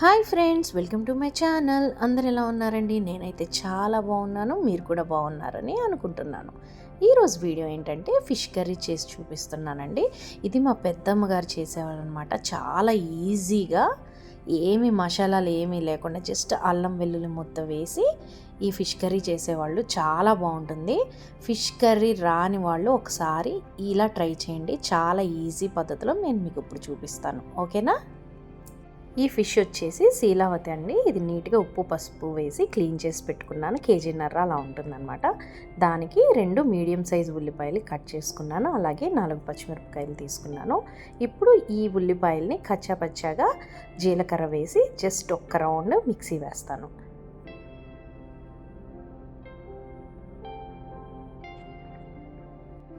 Hi friends welcome to my channel. అందరు ఎలా ఉన్నారండి? నేనైతే చాలా బాగున్నాను మీరు కూడా బాగున్నారని అనుకుంటున్నాను. ఈరోజు వీడియో ఏంటంటే ఫిష్ కర్రీ చేసి చూపిస్తున్నానండి. ఇది మా పెద్దమ్మ గారు చేసేవాళ్ళు అనమాట చాలా ఈజీగా ఏమి మసాలాలు ఏమీ లేకుండా జస్ట్ అల్లం వెల్లుల్లి ముద్ద వేసి ఈ ఫిష్ కర్రీ చేసేవాళ్ళు. చాలా బాగుంటుంది. ఫిష్ కర్రీ రాని వాళ్ళు ఒకసారి ఇలా ట్రై చేయండి. చాలా ఈజీ పద్ధతిలో నేను మీకు ఇప్పుడు చూపిస్తాను. ఓకేనా? ఈ ఫిష్ వచ్చేసి శీలావతి అండి. ఇది నీట్గా ఉప్పు పసుపు వేసి క్లీన్ చేసి పెట్టుకున్నాను. కేజీన్నర అలా ఉంటుందన్నమాట. దానికి రెండు మీడియం సైజ్ ఉల్లిపాయలు కట్ చేసుకున్నాను. అలాగే నాలుగు పచ్చిమిరపకాయలు తీసుకున్నాను. ఇప్పుడు ఈ ఉల్లిపాయల్ని కచ్చాపచ్చాగా జీలకర్ర వేసి జస్ట్ ఒక్క రౌండ్ మిక్సీ వేస్తాను.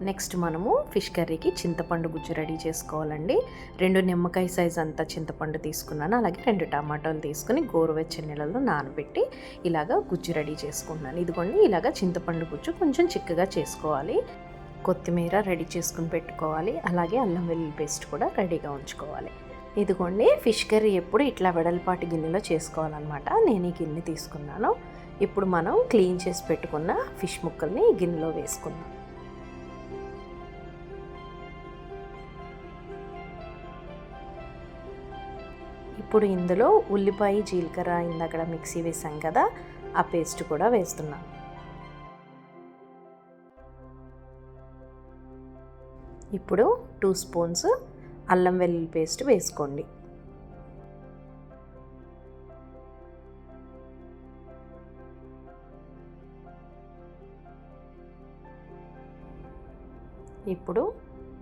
నెక్స్ట్ మనము ఫిష్ కర్రీకి చింతపండు గుజ్జు రెడీ చేసుకోవాలండి. రెండు నిమ్మకాయ సైజ్ అంతా చింతపండు తీసుకున్నాను. అలాగే రెండు టమాటాలు తీసుకుని గోరువెచ్చని నీళ్ళలో నానబెట్టి ఇలాగా గుజ్జు రెడీ చేసుకున్నాను ఇదిగోండి ఇలాగా చింతపండు గుజ్జు కొంచెం చిక్కగా చేసుకోవాలి. కొత్తిమీర రెడీ చేసుకుని పెట్టుకోవాలి. అలాగే అల్లం వెల్లుల్లి పేస్ట్ కూడా రెడీగా ఉంచుకోవాలి. ఇదిగోండి ఫిష్ కర్రీ ఎప్పుడు ఇట్లా వెడల్పాటి గిన్నెలో చేసుకోవాలన్నమాట. నేను ఈ గిన్నె తీసుకున్నాను. ఇప్పుడు మనం క్లీన్ చేసి పెట్టుకున్న ఫిష్ ముక్కల్ని గిన్నెలో వేసుకుందాం. ఇప్పుడు ఇందులో ఉల్లిపాయ జీలకర్ర ఇందాక మిక్సీ వేసాం కదా ఆ పేస్ట్ కూడా వేస్తున్నాను ఇప్పుడు టూ స్పూన్స్ అల్లం వెల్లుల్లి పేస్ట్ వేసుకోండి. ఇప్పుడు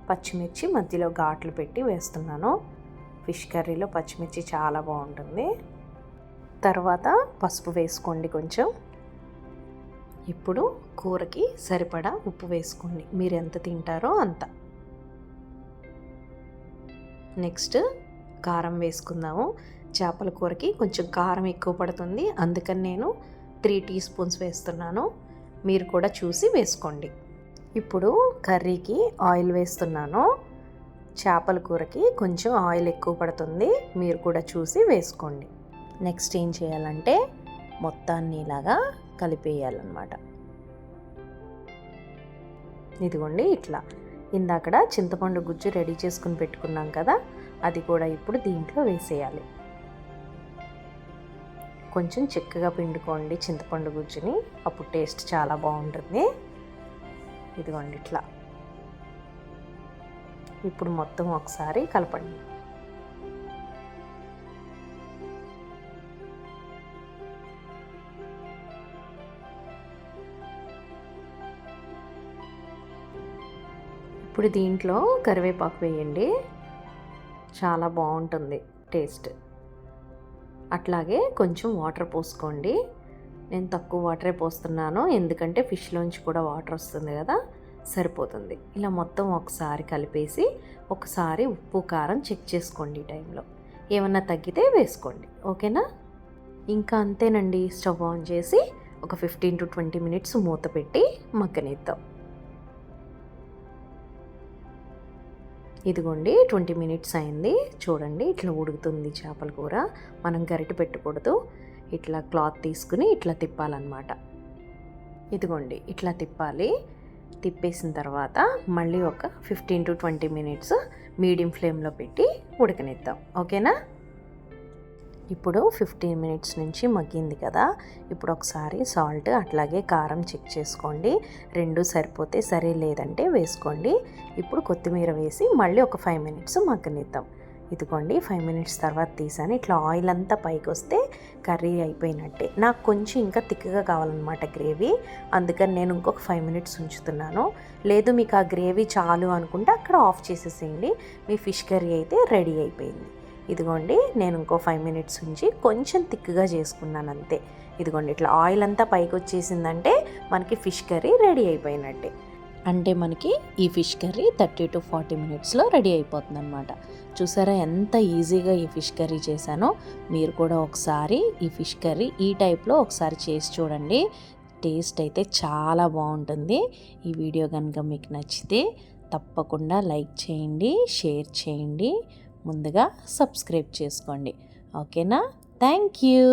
పచ్చిమిర్చి మధ్యలో ఘాట్లు పెట్టి వేస్తున్నాను. ఫిష్ కర్రీలో పచ్చిమిర్చి చాలా బాగుంటుంది. తర్వాత పసుపు వేసుకోండి కొంచెం. ఇప్పుడు కూరకి సరిపడా ఉప్పు వేసుకోండి. మీరు ఎంత తింటారో అంత. నెక్స్ట్ కారం వేసుకుందాము. చేపల కూరకి కొంచెం కారం ఎక్కువ పడుతుంది. అందుకని నేను త్రీ టీ స్పూన్స్ వేస్తున్నాను. మీరు కూడా చూసి వేసుకోండి. ఇప్పుడు కర్రీకి ఆయిల్ వేస్తున్నాను. చేపల కూరకి కొంచెం ఆయిల్ ఎక్కువ పడుతుంది. మీరు కూడా చూసి వేసుకోండి. నెక్స్ట్ ఏం చేయాలంటే మొత్తాన్ని ఇలాగా కలిపేయాలన్నమాట. ఇదిగోండి ఇట్లా. ఇందాకడ చింతపండు గుజ్జు రెడీ చేసుకుని పెట్టుకున్నాం కదా అది కూడా ఇప్పుడు దీంట్లో వేసేయాలి. కొంచెం చిక్కగా పిండుకోండి చింతపండు గుజ్జుని. అప్పుడు టేస్ట్ చాలా బాగుంటుంది. ఇదిగోండి ఇట్లా. ఇప్పుడు మొత్తం ఒకసారి కలపండి. ఇప్పుడు దీంట్లో కరివేపాకు వేయండి. చాలా బాగుంటుంది టేస్ట్. అట్లాగే కొంచెం వాటర్ పోసుకోండి. నేను తక్కువ వాటరే పోస్తున్నాను ఎందుకంటే ఫిష్లోంచి కూడా వాటర్ వస్తుంది కదా. సరిపోతుంది. ఇలా మొత్తం ఒకసారి కలిపేసి ఒకసారి ఉప్పు కారం చెక్ చేసుకోండి ఈ టైంలో. ఏమన్నా తగ్గితే వేసుకోండి. ఓకేనా? ఇంకా అంతేనండి. స్టవ్ ఆన్ చేసి ఒక ఫిఫ్టీన్ టు ట్వంటీ మినిట్స్ మూత పెట్టి మగ్గనిద్దాం. ఇదిగోండి ట్వంటీ మినిట్స్ అయింది. చూడండి ఇట్లా ఉడుకుతుంది చేపల కూర. మనం గరిట పెట్టకూడదు. ఇట్లా క్లాత్ తీసుకుని ఇట్లా తిప్పాలన్నమాట. ఇదిగోండి ఇట్లా తిప్పాలి. తిప్పేసిన తర్వాత మళ్ళీ ఒక fifteen to twenty minutes medium ఫ్లేమ్లో పెట్టి ఉడకనిద్దాం. ఓకేనా? ఇప్పుడు ఫిఫ్టీన్ మినిట్స్ నుంచి మగ్గింది కదా. ఇప్పుడు ఒకసారి సాల్ట్ అట్లాగే కారం చెక్ చేసుకోండి. రెండు సరిపోతే సరే లేదంటే వేసుకోండి. ఇప్పుడు కొత్తిమీర వేసి మళ్ళీ ఒక ఫైవ్ మినిట్స్ మగ్గనిద్దాం. ఇదిగోండి ఫైవ్ మినిట్స్ తర్వాత తీసాను. ఇట్లా ఆయిల్ అంతా పైకి వస్తే కర్రీ అయిపోయినట్టే. నాకు కొంచెం ఇంకా తిక్కగా కావాలన్నమాట గ్రేవీ. అందుకని నేను ఇంకొక ఫైవ్ మినిట్స్ ఉంచుతున్నాను. లేదు మీకు ఆ గ్రేవీ చాలు అనుకుంటే అక్కడ ఆఫ్ చేసేసేయండి. మీ ఫిష్ కర్రీ అయితే రెడీ అయిపోయింది. ఇదిగోండి నేను ఇంకో ఫైవ్ మినిట్స్ ఉంచి కొంచెం థిక్గా చేసుకున్నాను అంతే. ఇదిగోండి ఇట్లా ఆయిల్ అంతా పైకి వచ్చేసిందంటే మనకి ఫిష్ కర్రీ రెడీ అయిపోయినట్టే. అంటే మనకి ఈ fish curry thirty to forty మినిట్స్లో రెడీ అయిపోతుంది అనమాట చూసారా ఎంత ఈజీగా ఈ ఫిష్ కర్రీ చేశానో? మీరు కూడా ఒకసారి ఈ ఫిష్ కర్రీ ఈ టైప్లో ఒకసారి చేసి చూడండి. టేస్ట్ అయితే చాలా బాగుంటుంది. ఈ వీడియో కనుక మీకు నచ్చితే తప్పకుండా లైక్ చేయండి షేర్ చేయండి. ముందుగా సబ్స్క్రైబ్ చేసుకోండి. ఓకేనా? Thank you.